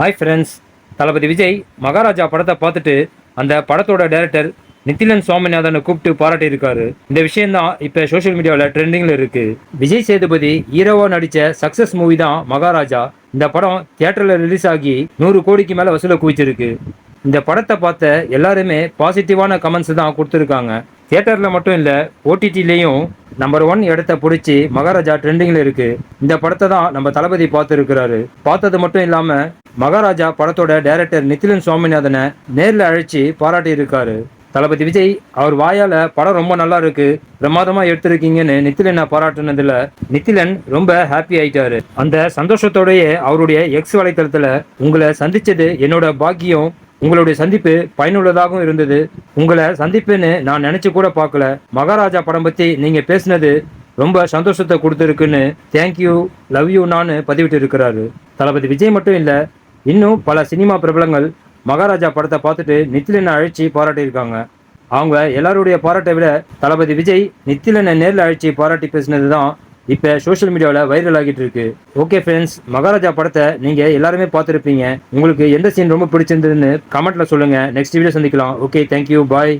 Hi friends Thalapathy Vijay Maharaja படத்தை பார்த்துட்டு அந்த படத்தோட டைரக்டர் நித்திலன் சுவாமிநாதனை கூப்பிட்டு பாராட்டியிருக்காரு. இந்த விஷயம்தான் இப்போ சோஷியல் மீடியாவில் ட்ரெண்டிங்கில் இருக்கு. விஜய் சேதுபதி ஹீரோவாக நடித்த சக்ஸஸ் மூவி தான் மகாராஜா. இந்த படம் தியேட்டரில் ரிலீஸ் ஆகி நூறு கோடிக்கு மேலே வசூலை குவிச்சிருக்கு. இந்த படத்தை பார்த்த எல்லாருமே பாசிட்டிவான கமெண்ட்ஸ் தான் கொடுத்துருக்காங்க. தியேட்டரில் மட்டும் இல்லை ஓடிடிலையும் நம்பர் ஒன் இடத்த பிடிச்சி மகாராஜா ட்ரெண்டிங்கில் இருக்குது இந்த படத்தை தான் நம்ம தளபதி பார்த்துருக்கிறாரு. பார்த்தது மட்டும் இல்லாமல் மகாராஜா படத்தோட டைரக்டர் நித்திலன் சுவாமிநாதனை நேரில் அழைச்சி பாராட்டி இருக்காரு தளபதி விஜய் அவர் வாயால படம் ரொம்ப நல்லா இருக்கு. பிரமாதமா எடுத்திருக்கீங்கன்னு நித்திலனை பாராட்டுனதுல நித்திலன் ரொம்ப ஹாப்பி ஆயிட்டாரு. அந்த சந்தோஷத்தோடயே அவருடைய எக்ஸ் வலைத்தளத்துல உங்களை சந்திச்சது என்னோட பாக்கியம். உங்களுடைய சந்திப்பு பயனுள்ளதாகவும் இருந்தது. உங்களை சந்திப்புன்னு நான் நினைச்சு கூட பார்க்கல. மகாராஜா படம் பத்தி நீங்க பேசுனது ரொம்ப சந்தோஷத்தை கொடுத்துருக்குன்னு தேங்க்யூ லவ் யூ நான் பதிவிட்டு இருக்கிறாரு தளபதி விஜய் மட்டும் இல்லை இன்னும் பல சினிமா பிரபலங்கள் மகாராஜா படத்தை பார்த்துட்டு நித்திலனை அழைச்சி பாராட்டியிருக்காங்க. அவங்க எல்லாருடைய பாராட்டை விட தளபதி விஜய் நித்திலனை நேரில் அழைச்சி பாராட்டி பேசினது தான் இப்போ சோஷியல் மீடியாவில் வைரல் ஆகிட்டு இருக்கு. ஓகே ஃப்ரெண்ட்ஸ் மகாராஜா படத்தை நீங்கள் எல்லாருமே பார்த்துருப்பீங்க. உங்களுக்கு எந்த சீன் ரொம்ப பிடிச்சிருந்ததுன்னு கமெண்ட்டில் சொல்லுங்கள் நெக்ஸ்ட் வீடியோ சந்திக்கலாம். Okay thank you bye